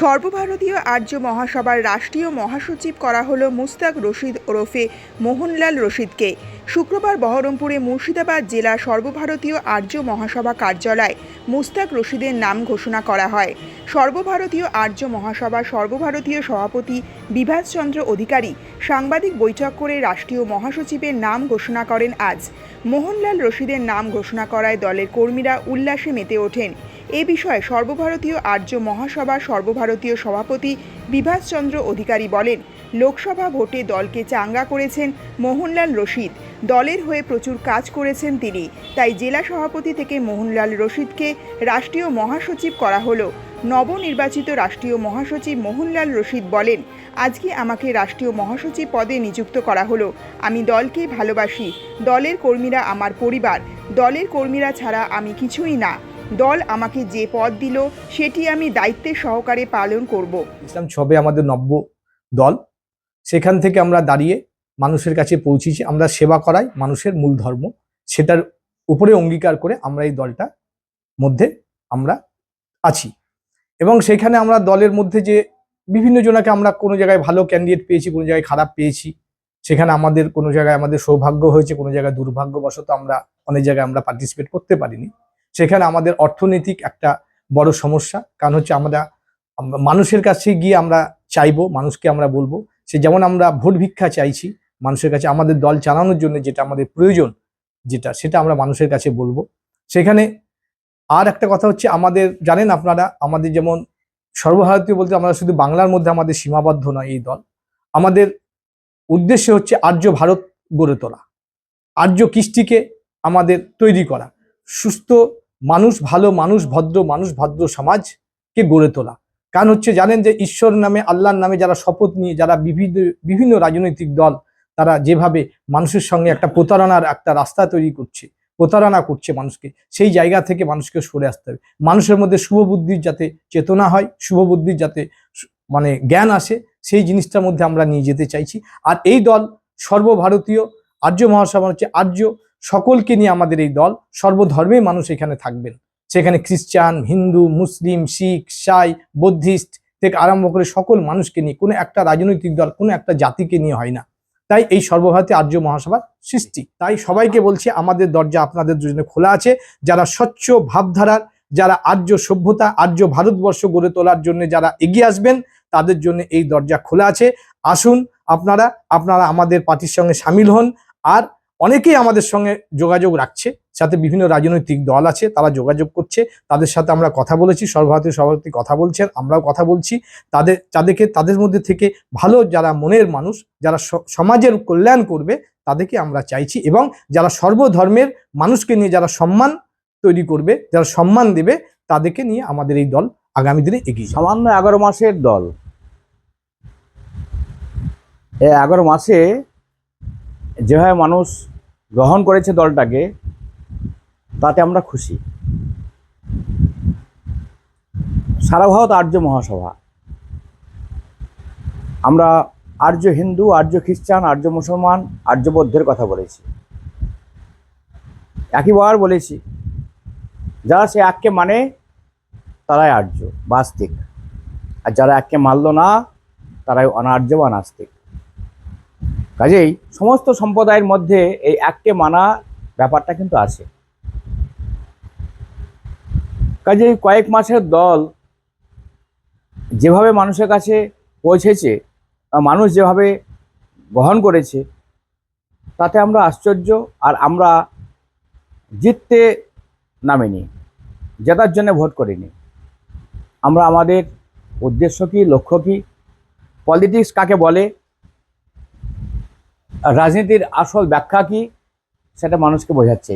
সর্বভারতীয় আর্য মহাসভার রাষ্ট্রীয় মহাসচিব করা হলো মুস্তাক রশিদ ওরফে মোহনলাল রশিদকে। শুক্রবার বহরমপুরে মুর্শিদাবাদ জেলা সর্বভারতীয় আর্য মহাসভা কার্যালয় মুস্তাক রশিদের নাম ঘোষণা করা হয়। সর্বভারতীয় আর্য মহাসভা সর্বভারতীয় সভাপতি বিভাসচন্দ্র অধিকারী সাংবাদিক বৈঠক করে রাষ্ট্রীয় মহাসচিবের নাম ঘোষণা করেন আজ। মোহনলাল রশিদের নাম ঘোষণা করায় দলের কর্মীরা উল্লাসে মেতে ওঠেন। এ বিষয়ে সর্বভারতীয় আর্য মহাসভা সর্বভারতীয় সভাপতি বিভাসচন্দ্র অধিকারী বলেন, লোকসভা ভোটে দলকে চাঙ্গা করেছেন মোহনলাল রশিদ। দলের হয়ে প্রচুর কাজ করেছেন তিনি। তাই জেলা সভাপতি থেকে মোহনলাল রশিদকে রাষ্ট্রীয় মহাসচিব করা হলো। নবনির্বাচিত রাষ্ট্রীয় মহাসচিব মোহনলাল রশিদ বলেন, আজকে আমাকে রাষ্ট্রীয় মহাসচিব পদে নিযুক্ত করা হলো। আমি দলকে ভালোবাসি। দলের কর্মীরা আমার পরিবার। দলের কর্মীরা ছাড়া আমি কিছুই না। দল আমাকে যে পদ দিল, সেটি আমি দায়িত্বের সহকারে পালন করব। ইসলাম সবে আমাদের নব্য দল। সেখান থেকে আমরা দাঁড়িয়ে মানুষের কাছে পৌঁছেছি। আমরা সেবা করাই মানুষের মূল ধর্ম। সেটার উপরে অঙ্গীকার করে আমরা এই দলটা মধ্যে আমরা আছি। এবং সেখানে আমরা দলের মধ্যে যে বিভিন্ন জনাকে আমরা কোনো জায়গায় ভালো ক্যান্ডিডেট পেয়েছি, কোনো জায়গায় খারাপ পেয়েছি, সেখানে আমাদের কোনো জায়গায় আমাদের সৌভাগ্য হয়েছে, কোনো জায়গায় দুর্ভাগ্যবশত আমরা অনেক জায়গায় আমরা পার্টিসিপেট করতে পারিনি। সেখানে আমাদের অর্থনৈতিক একটা বড় সমস্যা। কারণ হচ্ছে আমরা মানুষের কাছে গিয়ে আমরা চাইব, মানুষকে আমরা বলব। সে যেমন আমরা ভোট ভিক্ষা চাইছি, মানুষের কাছে আমাদের দল চালানোর জন্য যেটা আমাদের প্রয়োজন যেটা, সেটা আমরা মানুষের কাছে বলব। সেখানে আর একটা কথা হচ্ছে আমাদের, জানেন আপনারা, আমাদের যেমন সর্বভারতীয় বলতে আমরা শুধু বাংলার মধ্যে আমাদের সীমাবদ্ধ নয় এই দল। আমাদের উদ্দেশ্য হচ্ছে আর্য ভারত গড়ে তোলা, আর্য কৃষ্টিকে আমাদের তৈরি করা, সুস্থ মানুষ ভালো, মানুষ ভদ্র মানুষ ভদ্র সমাজকে গড়ে তোলা। কারণ হচ্ছে জানেন যে ঈশ্বর নামে, আল্লাহর নামে যারা শপথ নিয়ে, যারা বিভিন্ন বিভিন্ন রাজনৈতিক দল, তারা যেভাবে মানুষের সঙ্গে একটা প্রতারণার একটা রাস্তা তৈরি করছে, প্রতারণা করছে মানুষকে, সেই জায়গা থেকে মানুষকে সরে আসতে হবে। মানুষের মধ্যে শুভবুদ্ধির যাতে চেতনা হয় শুভবুদ্ধির যাতে মানে জ্ঞান আসে, সেই জিনিসটার মধ্যে আমরা নিয়ে যেতে চাইছি। আর এই দল সর্বভারতীয়, আর্য মহাসভা হচ্ছে আর্য সকলকে নিয়ে আমাদের এই দল সর্বধর্মের মানুষ এখানে থাকবেন। সেখানে খ্রিস্টান, হিন্দু, মুসলিম, শিখ, সাই, বৌদ্ধিস্ট থেকে আরম্ভ করে সকল মানুষকে নিয়ে কোনো একটা রাজনৈতিক দল, কোনো একটা জাতিকে নিয়ে হয় না। তাই এই সর্বভারতীয় আর্য মহাসভার সৃষ্টি। তাই সবাইকে বলছি, আমাদের দরজা আপনাদের জন্য খোলা আছে। যারা স্বচ্ছ ভাবধারার, যারা আর্য সভ্যতা, আর্য ভারতবর্ষ গড়ে তোলার জন্য যারা এগিয়ে আসবেন, তাদের জন্য এই দরজা খোলা আছে। আসুন আপনারা আপনারা আমাদের পার্টির সঙ্গে সামিল হন। আর অনেকেই আমাদের সঙ্গে যোগাযোগ রাখছে, সাথে বিভিন্ন রাজনৈতিক দল আছে, তারা যোগাযোগ করছে, তাদের সাথে আমরা কথা বলেছি, সর্বভারতীয় সভাপতি কথা বলছেন, আমরাও কথা বলছি। তাদের, তাদেরকে, তাদের মধ্যে থেকে ভালো যারা মনের মানুষ, যারা সমাজের কল্যাণ করবে, তাদেরকে আমরা চাইছি এবং যারা সর্বধর্মের মানুষকে নিয়ে যারা সম্মান তৈরি করবে, যারা সম্মান দেবে, তাদেরকে নিয়ে আমাদের এই দল আগামী দিনে এগিয়ে সামান্য এগারো মাসের দল। এগারো মাসে যেভাবে মানুষ গ্রহণ করেছে দলটাকে, তাতে আমরা খুশি। সারা ভারত আর্য মহাসভা। আমরা আর্য হিন্দু, আর্য খ্রিস্টান, আর্য মুসলমান, আর্য বৌদ্ধের কথা বলেছি। একইবার বলেছি, যারা সে এককে মানে তারাই আর্য, বাস্তিক। আর যারা এককে মানল না, তারাই অনার্য বা নাস্তিক কাজেই সমস্ত সম্প্রদায়ের মধ্যে এই এককে মানা ব্যাপারটা কিন্তু আছে। কাজেই কয়েক মাসের দল যেভাবে মানুষের কাছে পৌঁছেছে মানুষ যেভাবে গ্রহণ করেছে, তাতে আমরা আশ্চর্য আর আমরা জিততে নামিনি, জেতার জন্য ভোট করিনি। আমরা আমাদের উদ্দেশ্য কী, লক্ষ্য কী পলিটিক্স কাকে বলে রাজনীতির আসল ব্যাখ্যা কী? সেটা মানুষকে বোঝাচ্ছে